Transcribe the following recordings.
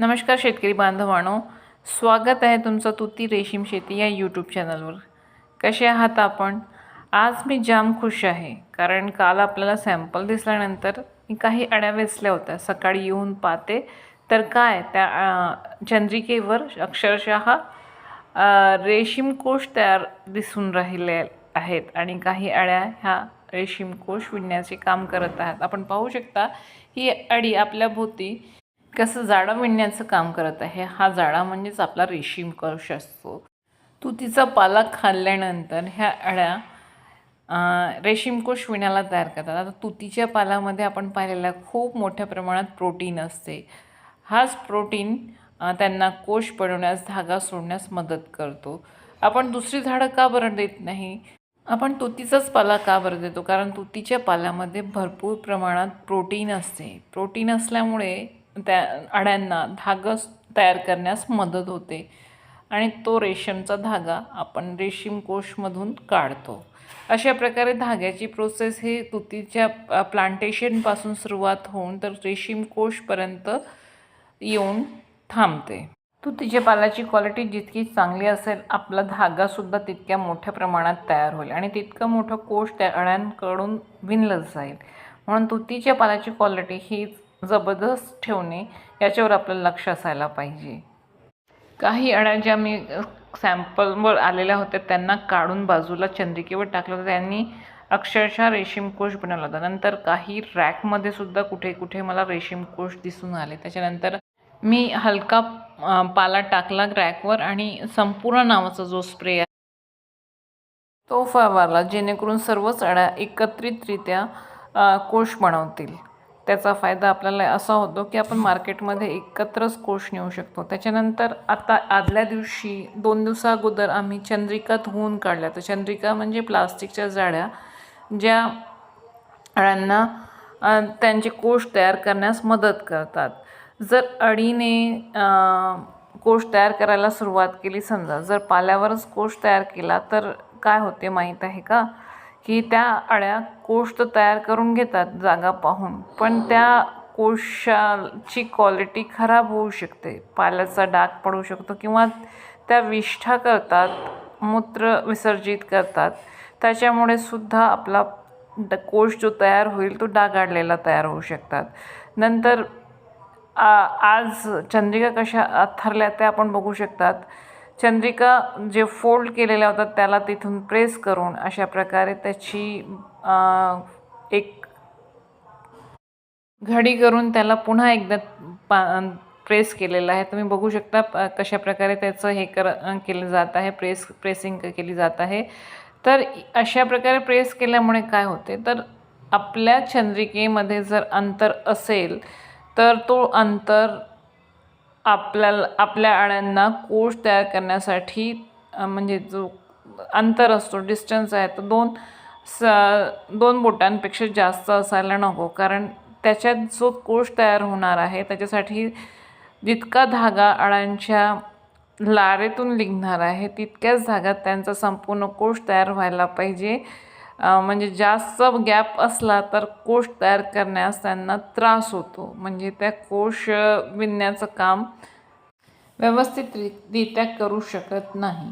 नमस्कार शेतकरी बांधवांनो स्वागत आहे तुमचं तुती रेशीम शेती या यूट्यूब चॅनलवर कसे आहात आपण? आज मी जाम खुश आहे कारण काल आपल्याला सॅम्पल दिसल्यानंतर मी काही अड्या वेचल्या होत्या. सकाळी येऊन पाहते तर काय? त्या चंद्रिकेवर अक्षरशः रेशीम कोश तयार दिसून राहिले आहेत आणि काही अड्या ह्या रेशीम कोश विणण्याचे काम करत आहेत. आपण पाहू शकता ही अडी आपल्या भोवती कसं जाडं विणण्याचं काम करत आहे हा जाडा म्हणजेच आपला रेशीम कोश असतो. तुतीचा पाला खाल्ल्यानंतर ह्या अळ्या रेशीमकोश रेशीम विण्याला तयार करतात. आता तुतीच्या पालामध्ये आपण पाहिलेलं खूप मोठ्या प्रमाणात प्रोटीन असते. हाच प्रोटीन त्यांना कोश बनवण्यास धागा सोडण्यास मदत करतो. आपण दुसरी झाडं का बरं देत नाही? आपण तुतीचाच पाला का बरं देतो? कारण तुतीच्या पाल्यामध्ये भरपूर प्रमाणात प्रोटीन असते. प्रोटीन असल्यामुळे त्या अड्यांना धागा तयार करण्यास मदत होते. आणि तो रेशमचा धागा आपण रेशीम कोशमधून काढतो. अशा प्रकारे धाग्याची प्रोसेस ही तुतीच्या प्लांटेशनपासून सुरुवात होऊन तर रेशीम कोशपर्यंत येऊन थांबते. तुतीच्या पालाची क्वालिटी जितकी चांगली असेल आपला धागासुद्धा तितक्या मोठ्या प्रमाणात तयार होईल आणि तितकं मोठं कोश त्या अळ्यांकडून विणलं जाईल. म्हणून तुतीच्या पालाची क्वालिटी हीच जबरदस्त ठेवणे याच्यावर आपलं लक्ष असायला पाहिजे. काही अड्या ज्या मी सॅम्पलवर आलेल्या होत्या त्यांना काढून बाजूला चंद्रिकेवर टाकलं होतं. त्यांनी अक्षरशः रेशीमकोश बनवला होता. नंतर काही रॅकमध्ये सुद्धा कुठे कुठे मला रेशीमकोश दिसून आले. त्याच्यानंतर मी हलका पाला टाकला रॅकवर आणि संपूर्ण नावाचा जो स्प्रे आहे तो फवारला जेणेकरून सर्वच अड्या एकत्रितरित्या कोश बनवतील. त्याचा फायदा आपल्याला असा होतो की आपण मार्केटमध्ये एकत्रच कोश नेऊ शकतो. त्याच्यानंतर आता आदल्या दिवशी दोन दिवसाअगोदर आम्ही चंद्रिका धुवून काढल्या तर चंद्रिका म्हणजे प्लास्टिकच्या जाळ्या ज्या अळ्यांना त्यांचे कोश तयार करण्यास मदत करतात. जर अळीने कोश तयार करायला सुरुवात केली समजा जर पाल्यावरच कोश तयार केला तर काय होते माहीत आहे का? की त्या अळ्या कोष तर तयार करून घेतात जागा पाहून. पण त्या कोशाची क्वालिटी खराब होऊ शकते. पाल्याचा डाग पडू शकतो किंवा त्या विष्ठा करतात मूत्र विसर्जित करतात. त्याच्यामुळे सुद्धा आपला ड कोश जो तयार होईल तो डागाडलेला तयार होऊ शकतात. नंतर आ- आज चंद्रिका कशा थरल्या त्या आपण बघू शकतात. चंद्रिका जे फोल्ड केलेल्या होतात त्याला तिथून प्रेस करून अशा प्रकारे त्याची एक घडी करून त्याला पुन्हा एकदा पा प्रेस केलेलं आहे. तुम्ही बघू शकता प- कशा प्रकारे त्याचं हे कर केलं जात आहे प्रेस प्रेसिंग केली जात आहे. तर अशा प्रकारे प्रेस केल्यामुळे काय होते? तर आपल्या चंद्रिकेमध्ये जर अंतर असेल तर तो अंतर आपल्याला आपल्या अळ्यांना कोश तयार करण्यासाठी म्हणजे जो अंतर असतो डिस्टन्स आहे तो दोन स दोन बोटांपेक्षा जास्त असायला नको. कारण त्याच्यात जो कोश तयार होणार आहे त्याच्यासाठी जितका धागा अळ्यांच्या लारेतून निघणार आहे तितक्याच धागात त्यांचा संपूर्ण कोश तयार व्हायला पाहिजे. म्हणजे जास्त गॅप असला तर कोश तयार करण्यास त्यांना त्रास होतो. म्हणजे त्या कोश विणण्याचं काम व्यवस्थितरित्या करू शकत नाही.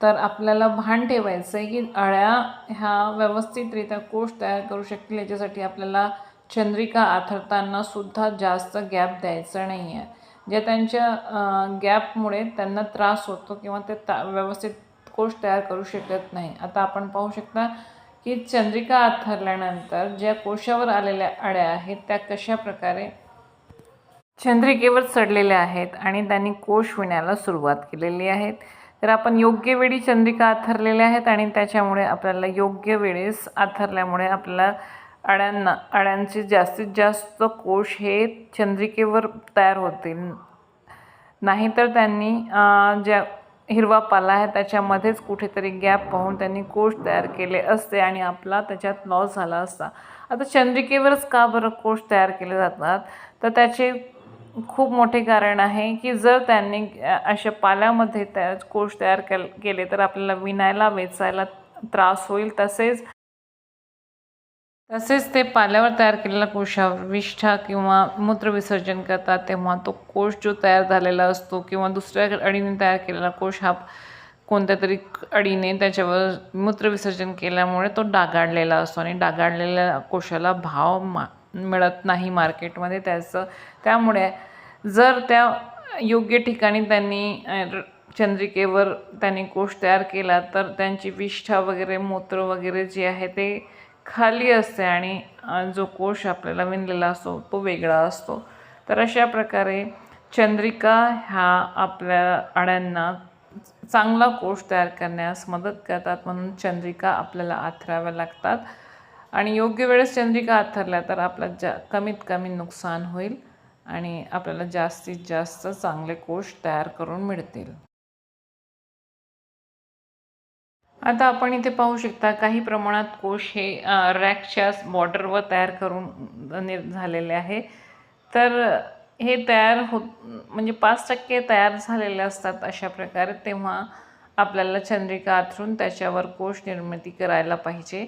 तर आपल्याला भान ठेवायचं आहे की अळ्या ह्या व्यवस्थितरित्या कोश तयार करू शकतील याच्यासाठी आपल्याला चंद्रिका आथरताना सुद्धा जास्त गॅप द्यायचा नाही आहे ज्या त्यांच्या गॅपमुळे त्यांना त्रास होतो किंवा ते ता व्यवस्थित कोश तयार करू शकत नाही. आता आपण पाहू शकता की चंद्रिका आथरल्यानंतर ज्या कोशावर आलेल्या अळ्या आहेत त्या कशा प्रकारे चंद्रिकेवर चढलेल्या आहेत आणि त्यांनी कोश विण्याला सुरुवात केलेली आहेत तर आपण योग्य वेळी चंद्रिका आथरलेल्या आहेत आणि त्याच्यामुळे आपल्याला योग्य वेळेस आथरल्यामुळे आपल्याला अळ्यांना अळ्यांचे जास्तीत जास्त कोश हे चंद्रिकेवर तयार होतील. नाहीतर त्यांनी ज्या हिरवा पाला आहे. त्याच्यामध्येच कुठेतरी गॅप पाहून त्यांनी कोश तयार केले असते आणि आपला त्याच्यात लॉस झाला असता. आता चंद्रिकेवरच का बरं कोश तयार केले जातात? तर त्याचे खूप मोठे कारण आहे की जर त्यांनी अशा पाल्यामध्ये त्या कोश तयार केल केले तर आपल्याला विणायला वेचायला त्रास होईल तसेच तसेच ते पाल्यावर तयार केलेला कोश विष्ठा किंवा मूत्रविसर्जन करतात तेव्हा तो कोश जो तयार झालेला असतो किंवा दुसऱ्या अडीने तयार केलेला कोश हा कोणत्या तरी अडीने त्याच्यावर मूत्रविसर्जन केल्यामुळे तो डागाळलेला असतो आणि डागाळलेल्या कोशाला भाव मा मिळत नाही मार्केटमध्ये त्याचं. त्यामुळे जर त्या योग्य ठिकाणी त्यांनी चंद्रिकेवर त्यांनी कोश तयार केला तर त्यांची विष्ठा वगैरे मूत्र वगैरे जे आहे ते खाली असते आणि जो कोश आपल्याला विणलेला असतो तो वेगळा असतो. तर अशा प्रकारे चंद्रिका ह्या आपल्या आड्यांना चांगला कोश तयार करण्यास मदत करतात म्हणून चंद्रिका आपल्याला आथराव्या लागतात. आणि योग्य वेळेस चंद्रिका आथरल्या तर आपलं जा कमीत कमी नुकसान होईल आणि आपल्याला जास्तीत जास्त चांगले कोश तयार करून मिळतील. आता आपण इथे पाहू शकता काही प्रमाणात कोश हे रॅकच्या बॉर्डरवर तयार करून नि झालेले आहे. तर हे तयार होत म्हणजे पाच टक्के तयार झालेले असतात अशा प्रकारे. तेव्हा आपल्याला चंद्रिका आथरून त्याच्यावर कोश निर्मिती करायला पाहिजे.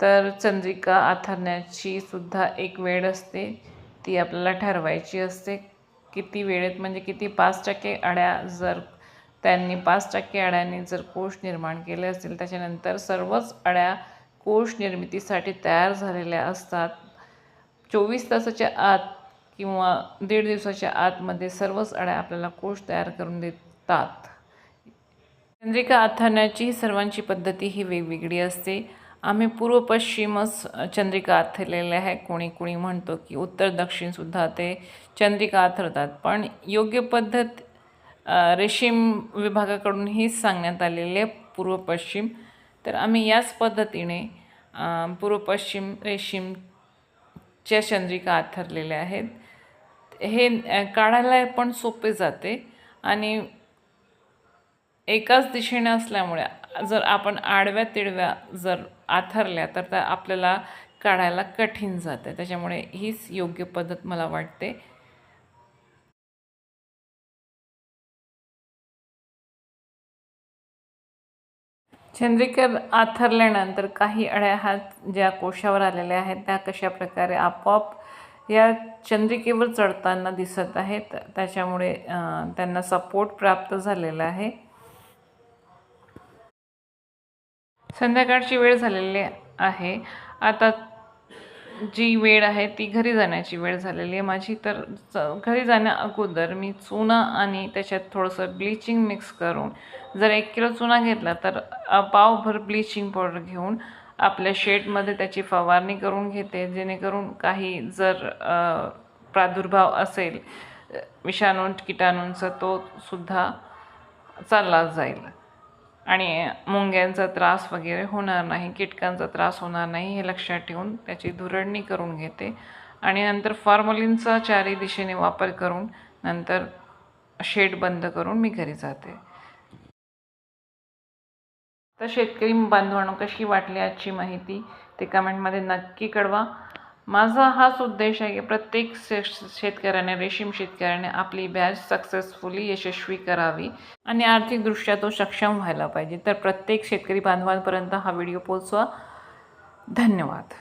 तर चंद्रिका आथरण्याची सुद्धा एक वेळ असते. ती आपल्याला ठरवायची असते. किती वेळेत म्हणजे किती पाच टक्के अड्या जर त्यांनी पाच टक्के अड्यांनी जर कोश निर्माण केले असतील त्याच्यानंतर सर्वच अड्या कोश निर्मितीसाठी तयार झालेल्या असतात. चोवीस तासाच्या आत किंवा दीड दिवसाच्या आतमध्ये सर्वच अड्या आपल्याला कोश तयार करून देतात. चंद्रिका आथरण्याची ही सर्वांची पद्धती ही वेगवेगळी असते. आम्ही पूर्व पश्चिमच चंद्रिका आथरलेले आहे. कोणी कोणी म्हणतो की उत्तर दक्षिणसुद्धा ते चंद्रिका आथरतात. पण योग्य पद्धत रेशीम विभागाकडून हीच सांगण्यात आलेली आहे पूर्व पश्चिम. तर आम्ही याच पद्धतीने पूर्व पश्चिम रेशीमच्या चंद्रिका आथरलेल्या आहेत. हे काढायला पण सोपे जाते आणि एकाच दिशेने असल्यामुळे जर आपण आडव्या तिडव्या जर आथरल्या तर त्या आपल्याला काढायला कठीण जाते. त्याच्यामुळे हीच योग्य पद्धत मला वाटते. चंद्रिकर आथरल्यानंतर काही अड्या हात ज्या कोशावर आलेल्या आहेत त्या कशा प्रकारे आपोआप या चंद्रिकेवर चढताना दिसत आहेत त्याच्यामुळे त्यांना सपोर्ट प्राप्त झालेला आहे. संध्याकाळची वेळ झालेली आहे. आता जी वेळ आहे ती घरी जाण्याची वेळ झालेली आहे. माझी तर च- घरी जाण्या अगोदर मी चुना आणि त्याच्यात थोडंसं ब्लिचिंग मिक्स करून जर एक किलो चुना घेतला तर पावभर ब्लिचिंग पावडर घेऊन आपल्या शेडमध्ये त्याची फवारणी करून घेते. जेणेकरून काही जर प्रादुर्भाव असेल विषाणू किटाणूंचा तो सुद्धा चालला जाईल. आणि मुंग्यांचा त्रास वगैरे होणार नाही कीटकांचा त्रास होणार नाही हे लक्षात ठेवून त्याची धुरडणी करून घेते. आणि नंतर फॉर्मोलिनचा चारी दिशेने वापर करून नंतर शेड बंद करून मी घरी जाते. तर शेतकरी बांधवांनो कशी वाटली आजची माहिती ते कमेंटमध्ये नक्की कळवा. माझा हाच उद्देश आहे की प्रत्येक शे शेतकऱ्याने रेशीम शेतकऱ्याने आपली बॅच सक्सेसफुली यशस्वी करावी आणि आर्थिकदृष्ट्या तो सक्षम व्हायला पाहिजे. तर प्रत्येक शेतकरी बांधवांपर्यंत हा व्हिडिओ पोचवा धन्यवाद.